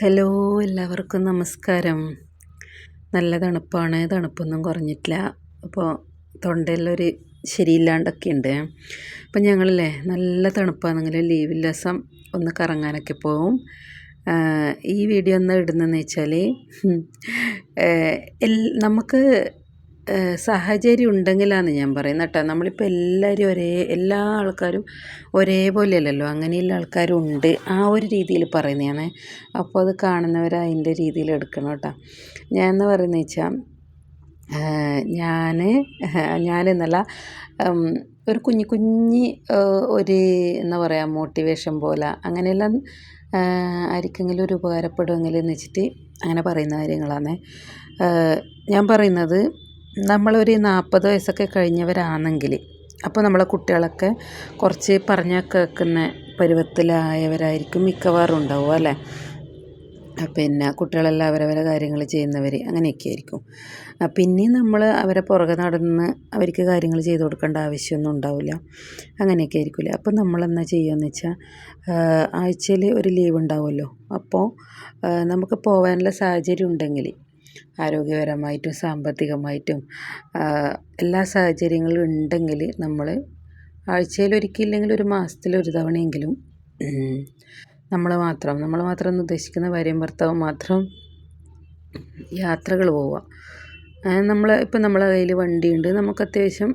Hello എല്ലാവർക്കും നമസ്കാരം. നല്ല തണുപ്പാണ്. തണുപ്പൊന്നും കുറഞ്ഞിട്ടില്ല. അപ്പോൾ തൊണ്ടയിലൊരു ശരിയില്ലാണ്ടൊക്കെ ഉണ്ട്. അപ്പം ഞങ്ങളല്ലേ നല്ല തണുപ്പാണെങ്കിൽ ലീവ് ദിവസം ഒന്ന് കറങ്ങാനൊക്കെ പോവും. ഈ വീഡിയോ ഒന്ന് ഇടുന്നതെന്ന് വെച്ചാൽ നമുക്ക് സാഹചര്യം ഉണ്ടെങ്കിലാണ് ഞാൻ പറയുന്നത് കേട്ടോ. നമ്മളിപ്പോൾ എല്ലാവരും ഒരേ എല്ലാ ആൾക്കാരും ഒരേപോലെയല്ലല്ലോ. അങ്ങനെയുള്ള ആൾക്കാരും ഉണ്ട് ആ ഒരു രീതിയിൽ പറയുന്നതാണ്. അപ്പോൾ അത് കാണുന്നവർ അതിന്റെ രീതിയിൽ എടുക്കണം കേട്ടോ. ഞാൻ എന്ന് പറയുന്നത് വെച്ചാൽ ഞാൻ ഞാനെന്നല്ല ഒരു കുഞ്ഞു കുഞ്ഞി ഒരു എന്താ പറയുക മോട്ടിവേഷൻ പോലെ അങ്ങനെയെല്ലാം ആർക്കെങ്കിലും ഒരു ഉപകാരപ്പെടുമെങ്കിൽ എന്ന് വെച്ചിട്ട് അങ്ങനെ പറയുന്ന കാര്യങ്ങളാണ്. ഞാൻ പറയുന്നത് നമ്മളൊരു നാൽപ്പത് വയസ്സൊക്കെ കഴിഞ്ഞവരാണെങ്കിൽ അപ്പോൾ നമ്മളെ കുട്ടികളൊക്കെ കുറച്ച് പറഞ്ഞാൽ കേൾക്കുന്ന പരുവത്തിലായവരായിരിക്കും മിക്കവാറും ഉണ്ടാവുക അല്ലേ? പിന്നെ കുട്ടികളെല്ലാം അവരവരെ കാര്യങ്ങൾ ചെയ്യുന്നവർ അങ്ങനെയൊക്കെ ആയിരിക്കും. പിന്നെയും നമ്മൾ അവരെ പുറകെ നടന്ന് അവർക്ക് കാര്യങ്ങൾ ചെയ്തു കൊടുക്കേണ്ട ആവശ്യമൊന്നും ഉണ്ടാവില്ല. അങ്ങനെയൊക്കെ ആയിരിക്കില്ല അപ്പോൾ നമ്മളെന്താ ചെയ്യുകയെന്ന് വെച്ചാൽ ആഴ്ചയിൽ ഒരു ലീവ് ഉണ്ടാവുമല്ലോ. അപ്പോൾ നമുക്ക് പോകാനുള്ള സാഹചര്യം ഉണ്ടെങ്കിൽ ആരോഗ്യപരമായിട്ടും സാമ്പത്തികമായിട്ടും എല്ലാ സാഹചര്യങ്ങളും ഉണ്ടെങ്കിൽ നമ്മൾ ആഴ്ചയിൽ ഒരിക്കലില്ലെങ്കിൽ ഒരു മാസത്തിൽ ഒരു തവണയെങ്കിലും നമ്മൾ മാത്രം നമ്മൾ മാത്രം എന്ന് ഉദ്ദേശിക്കുന്ന ഭാര്യയും ഭർത്താവും മാത്രം യാത്രകൾ പോവുക. നമ്മൾ ഇപ്പം നമ്മളെ കയ്യിൽ വണ്ടിയുണ്ട് നമുക്ക് അത്യാവശ്യം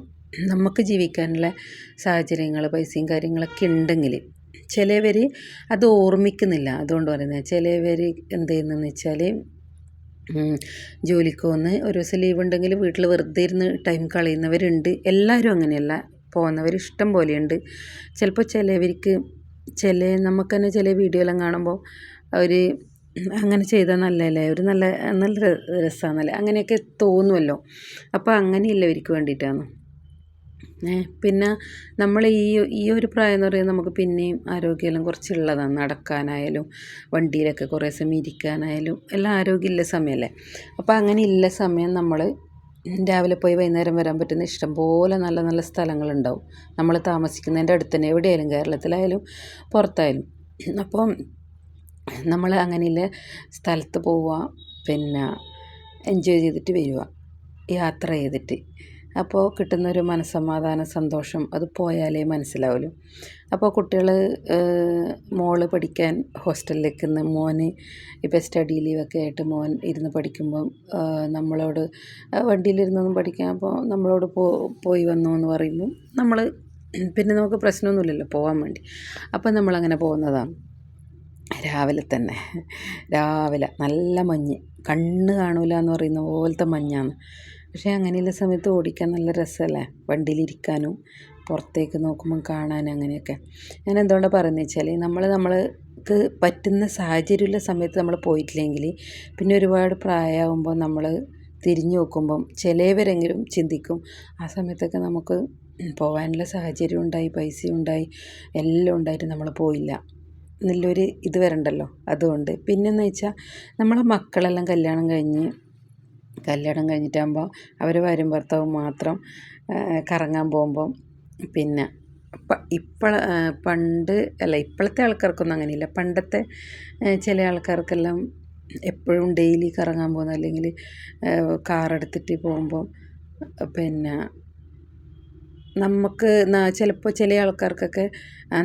നമുക്ക് ജീവിക്കാനുള്ള സാഹചര്യങ്ങൾ പൈസയും കാര്യങ്ങളൊക്കെ ഉണ്ടെങ്കിൽ ചിലവർ അത് ഓർമ്മിക്കുന്നില്ല. അതുകൊണ്ട് പറയുന്നത് ചിലവർ എന്ത് ചെയ്യുന്നതെന്ന് വെച്ചാൽ ജോലിക്ക് പോകുന്ന ഒരു ദിവസം ലീവ് ഉണ്ടെങ്കിൽ വീട്ടിൽ വെറുതെ ഇരുന്ന് ടൈം കളയുന്നവരുണ്ട്. എല്ലാവരും അങ്ങനെയല്ല. പോകുന്നവർ ഇഷ്ടം പോലെയുണ്ട്. ചിലപ്പോൾ ചിലവർക്ക് ചില നമുക്ക് തന്നെ ചില വീഡിയോ എല്ലാം കാണുമ്പോൾ അവർ അങ്ങനെ ചെയ്താൽ നല്ലതല്ലേ? ഒരു നല്ല നല്ല രസമാണല്ലേ അങ്ങനെയൊക്കെ തോന്നുമല്ലോ അപ്പോൾ അങ്ങനെയുള്ളവർക്ക് വേണ്ടിയിട്ടാണ്. പിന്നെ നമ്മൾ ഈ ഈ ഒരു പ്രായം എന്ന് പറയുന്നത് നമുക്ക് പിന്നെയും ആരോഗ്യമെല്ലാം കുറച്ചുള്ളതാണ്. നടക്കാനായാലും വണ്ടിയിലൊക്കെ കുറേ സമയം ഇരിക്കാനായാലും എല്ലാം ആരോഗ്യമുള്ള സമയമല്ലേ? അപ്പോൾ അങ്ങനെ ഇല്ല സമയം നമ്മൾ രാവിലെ പോയി വൈകുന്നേരം വരാൻ പറ്റുന്ന ഇഷ്ടംപോലെ നല്ല നല്ല സ്ഥലങ്ങളുണ്ടാവും. നമ്മൾ താമസിക്കുന്നതിന്റെ അടുത്ത് തന്നെ എവിടെയായാലും കേരളത്തിലായാലും പുറത്തായാലും. അപ്പം നമ്മൾ അങ്ങനെയുള്ള സ്ഥലത്ത് പോവുക പിന്നെ എൻജോയ് ചെയ്തിട്ട് വരിക യാത്ര ചെയ്തിട്ട്. അപ്പോൾ കിട്ടുന്നൊരു മനസ്സമാധാന സന്തോഷം അത് പോയാലേ മനസ്സിലാവുള്ളൂ. അപ്പോൾ കുട്ടികൾ മോൾ പഠിക്കാൻ ഹോസ്റ്റലിലേക്ക് നിന്ന് മോന് ഇപ്പോൾ സ്റ്റഡി ലീവൊക്കെ ആയിട്ട് മോൻ ഇരുന്ന് പഠിക്കുമ്പം നമ്മളോട് വണ്ടിയിലിരുന്നൊന്നും പഠിക്കാൻ അപ്പോൾ നമ്മളോട് പോയി വന്നു എന്ന് പറയുമ്പോൾ നമ്മൾ പിന്നെ നമുക്ക് പ്രശ്നമൊന്നുമില്ലല്ലോ പോകാൻ വേണ്ടി. അപ്പം നമ്മളങ്ങനെ പോകുന്നതാണ് രാവിലെ തന്നെ. രാവിലെ നല്ല മഞ്ഞ്. കണ്ണ് കാണൂല എന്ന് പറയുന്ന പോലത്തെ മഞ്ഞാണ് പക്ഷേ അങ്ങനെയുള്ള സമയത്ത് ഓടിക്കാൻ നല്ല രസമല്ലേ? വണ്ടിയിലിരിക്കാനും പുറത്തേക്ക് നോക്കുമ്പം കാണാൻ അങ്ങനെയൊക്കെ. ഞാൻ എന്തുകൊണ്ടാണ് പറയുന്നത് വെച്ചാൽ നമ്മൾ നമ്മൾക്ക് പറ്റുന്ന സാഹചര്യമുള്ള സമയത്ത് നമ്മൾ പോയിട്ടില്ലെങ്കിൽ പിന്നെ ഒരുപാട് പ്രായമാകുമ്പോൾ നമ്മൾ തിരിഞ്ഞു നോക്കുമ്പം ചിലവരെങ്കിലും ചിന്തിക്കും. ആ സമയത്തൊക്കെ നമുക്ക് പോകാനുള്ള സാഹചര്യം ഉണ്ടായി പൈസ ഉണ്ടായി എല്ലാം ഉണ്ടായിട്ട് നമ്മൾ പോയില്ല. നല്ലൊരു ഇത് വരണ്ടല്ലോ. അതുകൊണ്ട് പിന്നെന്ന് വെച്ചാൽ നമ്മളെ മക്കളെല്ലാം കല്യാണം കഴിഞ്ഞ് കല്യാണം കഴിഞ്ഞിട്ടാകുമ്പോൾ അവർ വരും ഭർത്താവ് മാത്രം കറങ്ങാൻ പോകുമ്പം. പിന്നെ ഇപ്പോൾ പണ്ട് അല്ല ഇപ്പോഴത്തെ ആൾക്കാർക്കൊന്നും അങ്ങനെയില്ല. പണ്ടത്തെ ചില ആൾക്കാർക്കെല്ലാം എപ്പോഴും ഡെയിലി കറങ്ങാൻ പോകുന്ന അല്ലെങ്കിൽ കാറെടുത്തിട്ട് പോകുമ്പം പിന്നെ നമുക്ക് ചിലപ്പോൾ ചില ആൾക്കാർക്കൊക്കെ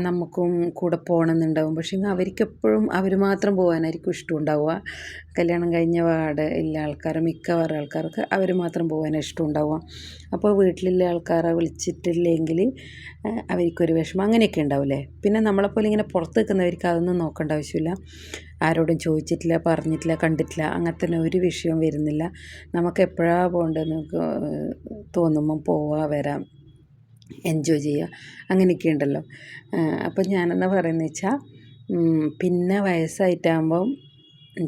നമുക്കും കൂടെ പോകണമെന്നുണ്ടാവും. പക്ഷേ അവർക്കെപ്പോഴും അവർ മാത്രം പോകാനായിരിക്കും ഇഷ്ടമുണ്ടാവുക. കല്യാണം കഴിഞ്ഞ വാട് ഇല്ല ആൾക്കാർ മിക്കവാറും ആൾക്കാർക്ക് അവർ മാത്രം പോകാനാണ് ഇഷ്ടമുണ്ടാവുക. അപ്പോൾ വീട്ടിലുള്ള ആൾക്കാരെ വിളിച്ചിട്ടില്ലെങ്കിൽ അവർക്കൊരു വിഷമം അങ്ങനെയൊക്കെ ഉണ്ടാവില്ലേ? പിന്നെ നമ്മളെപ്പോലെ ഇങ്ങനെ പുറത്ത് നിൽക്കുന്നവർക്ക് അതൊന്നും നോക്കേണ്ട ആവശ്യമില്ല. ആരോടും ചോദിച്ചിട്ടില്ല പറഞ്ഞിട്ടില്ല കണ്ടിട്ടില്ല അങ്ങനത്തെ ഒരു വിഷയവും വരുന്നില്ല. നമുക്ക് എപ്പോഴാണ് പോകേണ്ടതെന്ന് തോന്നുമ്പം പോവുക വരാം. എൻജോയ് ചെയ്യുക. അങ്ങനെയൊക്കെ ഉണ്ടല്ലോ. അപ്പം ഞാനെന്താ പറയുന്നത് വെച്ചാൽ പിന്നെ വയസ്സായിട്ടാകുമ്പം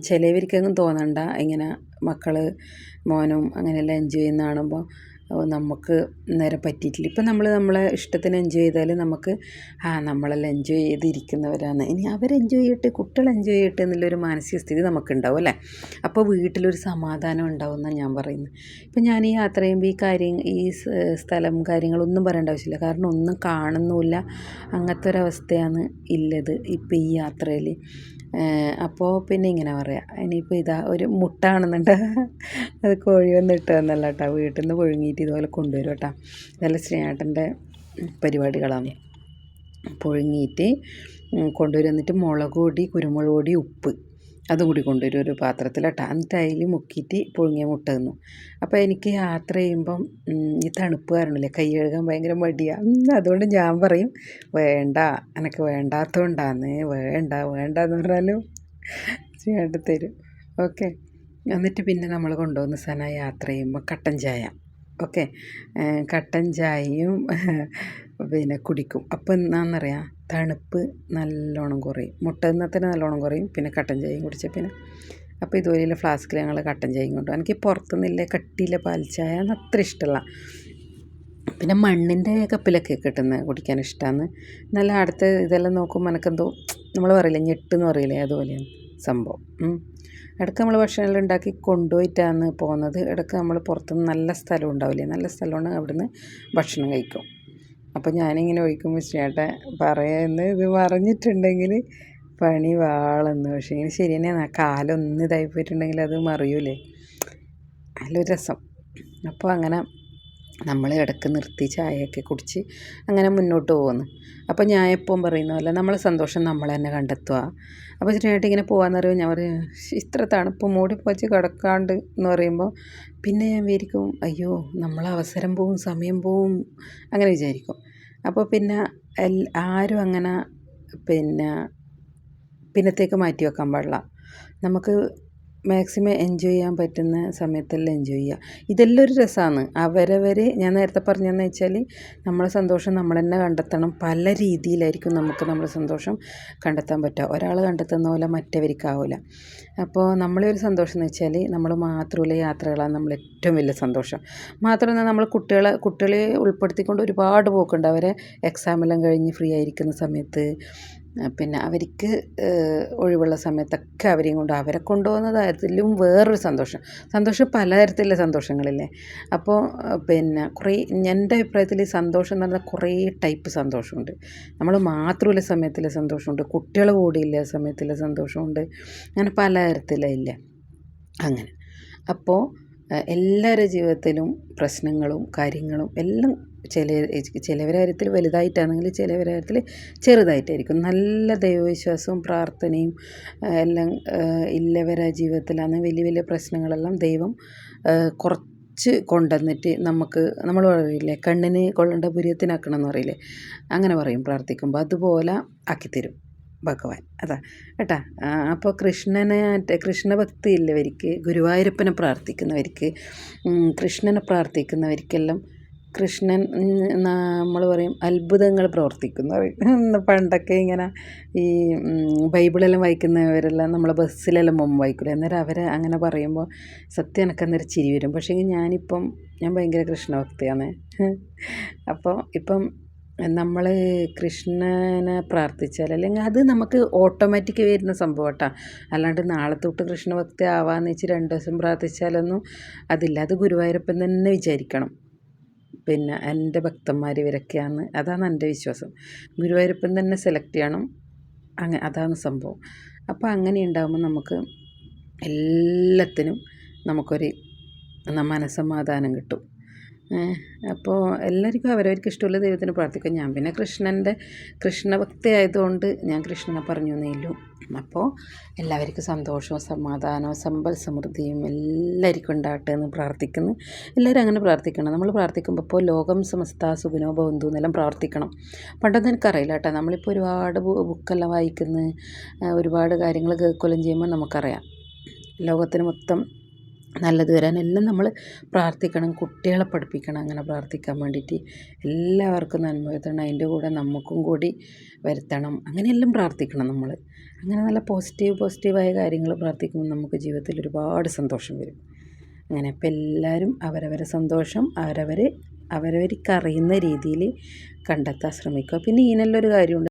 ചിലവർക്കൊന്നും തോന്നണ്ട. ഇങ്ങനെ മക്കൾ മോനും അങ്ങനെയെല്ലാം എൻജോയ് ചെയ്യുന്ന കാണുമ്പോൾ നമുക്ക് നേരെ പറ്റിയിട്ടില്ല. ഇപ്പം നമ്മൾ നമ്മളെ ഇഷ്ടത്തിന് എൻജോയ് ചെയ്താൽ നമുക്ക് ആ നമ്മളെല്ലാം എൻജോയ് ചെയ്തിരിക്കുന്നവരാണ്. ഇനി അവർ എൻജോയ് ചെയ്യട്ടെ കുട്ടികൾ എൻജോയ് ചെയ്യട്ടെ എന്നുള്ളൊരു മാനസിക സ്ഥിതി നമുക്കുണ്ടാവും അല്ലേ? അപ്പോൾ വീട്ടിലൊരു സമാധാനം ഉണ്ടാവും എന്നാണ് ഞാൻ പറയുന്നത്. ഇപ്പം ഞാൻ ഈ യാത്ര ചെയ്യുമ്പോൾ ഈ കാര്യം ഈ സ്ഥലം കാര്യങ്ങളൊന്നും പറയേണ്ട ആവശ്യമില്ല. കാരണം ഒന്നും കാണുന്നുമില്ല. അങ്ങനത്തെ ഒരവസ്ഥയാണ് ഉള്ളത് ഇപ്പം ഈ യാത്രയിൽ. അപ്പോൾ പിന്നെ ഇങ്ങനെ പറയാം ഇനിയിപ്പോൾ ഇതാ ഒരു മുട്ട ആണെന്നുണ്ട് അത് കോഴി വന്ന് ഇട്ടതെന്നല്ല കേട്ടോ വീട്ടിൽ നിന്ന് പുഴുങ്ങിയിട്ട് ഇതുപോലെ കൊണ്ടുവരും കേട്ടോ. ഇതെല്ലാം സ്നേഹേട്ടന്റെ പരിപാടികളാണ്. പുഴുങ്ങിയിട്ട് കൊണ്ടുവരും എന്നിട്ട് മുളക് പൊടി കുരുമുളക് പൊടി ഉപ്പ്. അതും കൂടി കൊണ്ടുവരും. ഒരു പാത്രത്തിൽ കേട്ടോ എന്നിട്ട് അതിൽ മുക്കിയിട്ട് പുഴുങ്ങിയ മുട്ട തിന്നു. അപ്പോൾ എനിക്ക് യാത്ര ചെയ്യുമ്പം ഈ തണുപ്പ് കാരണമില്ലേ കൈ കഴുകാൻ ഭയങ്കര മടിയാണ് അതുകൊണ്ട് ഞാൻ പറയും വേണ്ട എനിക്ക് വേണ്ടാത്തതുകൊണ്ടാന്ന് വേണ്ട വേണ്ട എന്ന് പറഞ്ഞാലും ചേട്ടൻ തരും. ഓക്കെ? എന്നിട്ട് പിന്നെ നമ്മൾ കൊണ്ടുപോകുന്ന സാധനം യാത്ര ചെയ്യുമ്പോൾ കട്ടൻ ചായ. ഓക്കെ? കട്ടൻ ചായയും പിന്നെ കുടിക്കും. അപ്പം എന്താണെന്നറിയാം തണുപ്പ് നല്ലോണം കുറയും. മുട്ട നല്ലോണം കുറയും. പിന്നെ കട്ടൻ ചായയും കുടിച്ചാൽ പിന്നെ. അപ്പോൾ ഇതുപോലെയുള്ള ഫ്ലാസ്കിൽ ഞങ്ങൾ കട്ടൻ ചായയും കൊണ്ടു എനിക്ക് പുറത്തുനിന്നില്ല കട്ടിയിലെ പാൽ ചായ അത്ര ഇഷ്ടമല്ല പിന്നെ മണ്ണിന്റെ കപ്പിലൊക്കെ കിട്ടുന്ന കുടിക്കാൻ ഇഷ്ടമാണ് നല്ല അടുത്ത ഇതെല്ലാം നോക്കുമ്പോൾ എനിക്കെന്തോ നമ്മൾ പറയില്ലേ ഞെട്ടെന്ന് പറയില്ലേ അതുപോലെയാണ് സംഭവം. ഇടയ്ക്ക് നമ്മൾ ഭക്ഷണമെല്ലാം ഉണ്ടാക്കി കൊണ്ടുപോയിട്ടാണ് പോകുന്നത്. ഇടയ്ക്ക് നമ്മൾ പുറത്തുനിന്ന് നല്ല സ്ഥലം ഉണ്ടാവില്ലേ? നല്ല സ്ഥലമാണ് അവിടുന്ന് ഭക്ഷണം കഴിക്കും. അപ്പോൾ ഞാനിങ്ങനെ ഒഴിക്കുമ്പോൾ ചേട്ടൻ പറയുന്നത് ഇത് പറഞ്ഞിട്ടുണ്ടെങ്കിൽ പണി വാളെന്ന്. പക്ഷേ ഇങ്ങനെ ശരി തന്നെയാണ്. ആ കാലൊന്ന് ഇതായി പോയിട്ടുണ്ടെങ്കിൽ അത് മറിയൂലേ? നല്ലൊരു രസം. അപ്പോൾ അങ്ങനെ നമ്മൾ ഇടയ്ക്ക് നിർത്തി ചായയൊക്കെ കുടിച്ച് അങ്ങനെ മുന്നോട്ട് പോകുന്നു. അപ്പോൾ ഞാൻ എപ്പോഴും പറയുന്ന പോലെ നമ്മളെ സന്തോഷം നമ്മൾ തന്നെ കണ്ടെത്തുക. അപ്പോൾ ചേട്ടൻ ഇങ്ങനെ പോകാമെന്ന് പറയുമ്പോൾ ഞാൻ പറയും ഇത്ര തണുപ്പ് മൂടി പോച്ച് കിടക്കാണ്ട് എന്ന് പറയുമ്പോൾ പിന്നെ ഞാൻ വിചാരിക്കും അയ്യോ നമ്മളെ അവസരം പോവും സമയം പോവും അങ്ങനെ വിചാരിക്കും. അപ്പോൾ പിന്നെ ആരും അങ്ങനെ പിന്നെ പിന്നത്തേക്ക് മാറ്റി വെക്കാൻ പാടില്ല. നമുക്ക് മാക്സിമം എൻജോയ് ചെയ്യാൻ പറ്റുന്ന സമയത്തെല്ലാം എൻജോയ് ചെയ്യുക ഇതെല്ലാം ഒരു രസമാണ് അവരവർ ഞാൻ നേരത്തെ പറഞ്ഞതെന്ന് വെച്ചാൽ നമ്മളെ സന്തോഷം നമ്മൾ തന്നെ കണ്ടെത്തണം. പല രീതിയിലായിരിക്കും നമുക്ക് നമ്മുടെ സന്തോഷം കണ്ടെത്താൻ പറ്റുക. ഒരാൾ കണ്ടെത്തുന്ന പോലെ മറ്റവർക്കാവില്ല അപ്പോൾ നമ്മളെ ഒരു സന്തോഷം എന്ന് വെച്ചാൽ നമ്മൾ മാത്രമുള്ള യാത്രകളാണ് നമ്മൾ ഏറ്റവും വലിയ സന്തോഷം. മാത്രമല്ല നമ്മൾ കുട്ടികളെ കുട്ടികളെ ഉൾപ്പെടുത്തിക്കൊണ്ട് ഒരുപാട് പോക്കുണ്ട്. അവരെ എക്സാമെല്ലാം കഴിഞ്ഞ് ഫ്രീ ആയിരിക്കുന്ന സമയത്ത്. പിന്നെ അവർക്ക് ഒഴിവുള്ള സമയത്തൊക്കെ അവരെയും കൊണ്ട് അവരെ കൊണ്ടുപോകുന്ന തരത്തിലും വേറൊരു സന്തോഷം. സന്തോഷം പലതരത്തിലുള്ള സന്തോഷങ്ങളില്ലേ? അപ്പോൾ പിന്നെ കുറേ എന്റെ അഭിപ്രായത്തിൽ സന്തോഷം എന്ന് പറഞ്ഞാൽ കുറേ ടൈപ്പ് സന്തോഷമുണ്ട്. നമ്മൾ മാത്രമുള്ള സമയത്തിലെ സന്തോഷമുണ്ട്. കുട്ടികൾ കൂടിയില്ല സമയത്തിലെ സന്തോഷമുണ്ട്. അങ്ങനെ പലതരത്തിലില്ല അങ്ങനെ. അപ്പോൾ എല്ലാവരുടെ ജീവിതത്തിലും പ്രശ്നങ്ങളും കാര്യങ്ങളും എല്ലാം ചില ചിലവരുടെ കാര്യത്തിൽ വലുതായിട്ടാണെങ്കിൽ ചിലവരുടെ കാര്യത്തിൽ ചെറുതായിട്ടായിരിക്കും. നല്ല ദൈവവിശ്വാസവും പ്രാർത്ഥനയും എല്ലാം ഇല്ലവരെ ജീവിതത്തിലാണ് വലിയ വലിയ പ്രശ്നങ്ങളെല്ലാം ദൈവം കുറച്ച് കൊണ്ടുവന്നിട്ട് നമുക്ക് നമ്മൾ പറയില്ലേ കണ്ണിന് കൊള്ളേണ്ട പുര്യത്തിനാക്കണം എന്ന് പറയില്ലേ? അങ്ങനെ പറയും പ്രാർത്ഥിക്കുമ്പോൾ അതുപോലെ ആക്കിത്തരും. ഭഗവാൻ. അതാ. കേട്ടാ അപ്പോൾ കൃഷ്ണനെ കൃഷ്ണഭക്തി ഇല്ലവർക്ക് ഗുരുവായൂരപ്പനെ പ്രാർത്ഥിക്കുന്നവർക്ക് കൃഷ്ണനെ പ്രാർത്ഥിക്കുന്നവർക്കെല്ലാം കൃഷ്ണൻ നമ്മൾ പറയും അത്ഭുതങ്ങൾ പ്രവർത്തിക്കുന്നു. പണ്ടൊക്കെ ഇങ്ങനെ ഈ ബൈബിളെല്ലാം വായിക്കുന്നവരെല്ലാം നമ്മളെ ബസ്സിലെല്ലാം മുമ്പ് വായിക്കില്ല അന്നേരം അവരെ അങ്ങനെ പറയുമ്പോൾ സത്യം എനിക്ക് അന്നേരം ചിരി വരും. പക്ഷേ ഞാനിപ്പം ഞാൻ ഭയങ്കര കൃഷ്ണഭക്തിയാണ് അപ്പോൾ ഇപ്പം നമ്മൾ കൃഷ്ണനെ പ്രാർത്ഥിച്ചാൽ അല്ലെങ്കിൽ അത് നമുക്ക് ഓട്ടോമാറ്റിക് വരുന്ന സംഭവം കേട്ടോ അല്ലാണ്ട് നാളെ തൊട്ട് കൃഷ്ണഭക്തി ആവാന്ന് വെച്ച് രണ്ട് ദിവസം പ്രാർത്ഥിച്ചാലൊന്നും അതില്ല. അത് ഗുരുവായൂരപ്പൻ തന്നെ വിചാരിക്കണം. പിന്നെ എന്റെ ഭക്തന്മാർ ഇവരൊക്കെയാണ് അതാണ് എന്റെ വിശ്വാസം. ഗുരുവായൂരപ്പൻ തന്നെ സെലക്ട് ചെയ്യണം. അങ്ങനെ അതാണ് സംഭവം. അപ്പോൾ അങ്ങനെ ഉണ്ടാകുമ്പോൾ നമുക്ക് എല്ലാത്തിനും നമുക്കൊരു മനസ്സമാധാനം കിട്ടും. അപ്പോൾ എല്ലാവർക്കും അവരവർക്ക് ഇഷ്ടമുള്ള ദൈവത്തിന് പ്രാർത്ഥിക്കും. ഞാൻ പിന്നെ കൃഷ്ണന്റെ കൃഷ്ണഭക്തി ആയതുകൊണ്ട് ഞാൻ കൃഷ്ണനെ പറഞ്ഞു നീല്ലു അപ്പോൾ എല്ലാവർക്കും സന്തോഷവും സമാധാനവും സമ്പൽ സമൃദ്ധിയും എല്ലാവർക്കും ഉണ്ടാകട്ടെ എന്ന് പ്രാർത്ഥിക്കുന്നു. എല്ലാവരും അങ്ങനെ പ്രാർത്ഥിക്കണം. നമ്മൾ പ്രാർത്ഥിക്കുമ്പോൾ ഇപ്പോൾ ലോകം സമസ്ത സുഖനോ ബന്ധു എന്നെല്ലാം പ്രാർത്ഥിക്കണം. പണ്ടൊന്നും എനിക്കറിയില്ല കേട്ടോ. നമ്മളിപ്പോൾ ഒരുപാട് ബുക്കെല്ലാം വായിക്കുന്നു ഒരുപാട് കാര്യങ്ങൾ കേൾക്കുകയും ചെയ്യുമ്പോൾ നമുക്കറിയാം. ലോകത്തിന് മൊത്തം നല്ലത് വരാൻ എല്ലാം നമ്മൾ പ്രാർത്ഥിക്കണം കുട്ടികളെ പഠിപ്പിക്കണം അങ്ങനെ പ്രാർത്ഥിക്കാൻ വേണ്ടിയിട്ട്. എല്ലാവർക്കും നന്മ വരുത്തണം അതിന്റെ കൂടെ നമുക്കും കൂടി വരുത്തണം. അങ്ങനെയെല്ലാം പ്രാർത്ഥിക്കണം നമ്മൾ. അങ്ങനെ നല്ല പോസിറ്റീവ് പോസിറ്റീവായ കാര്യങ്ങൾ പ്രാർത്ഥിക്കുമ്പോൾ നമുക്ക് ജീവിതത്തിൽ ഒരുപാട് സന്തോഷം വരും. അങ്ങനെ അപ്പോൾ എല്ലാവരും അവരവരെ സന്തോഷം അവരവർ അവരവർക്ക് അറിയുന്ന രീതിയിൽ കണ്ടെത്താൻ ശ്രമിക്കുക. പിന്നെ ഇതിനെല്ലാം ഒരു കാര്യമുണ്ട്.